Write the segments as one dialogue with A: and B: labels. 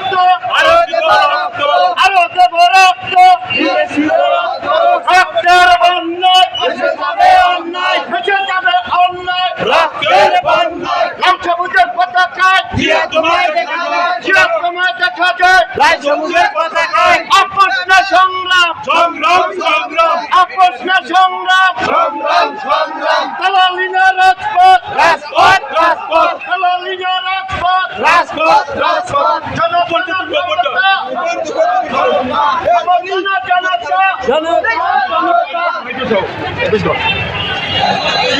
A: রক্ত
B: আরও দেব রক্ত
A: রক্তের বন্যায়
B: যাবে
A: সংগ্রাম।
B: সংগ্রাম সংগ্রাম।
A: সংগ্রাম। তালালিনা রাজপথ। Done
B: it! Done
A: it! Done it! Done it!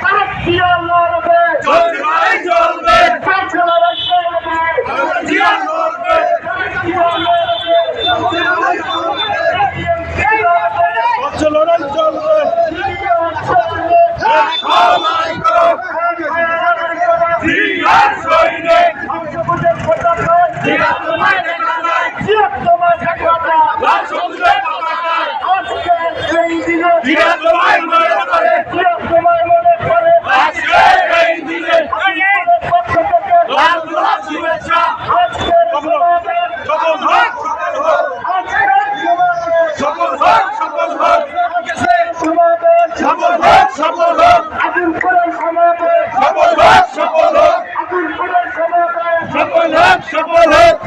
B: সফল হোক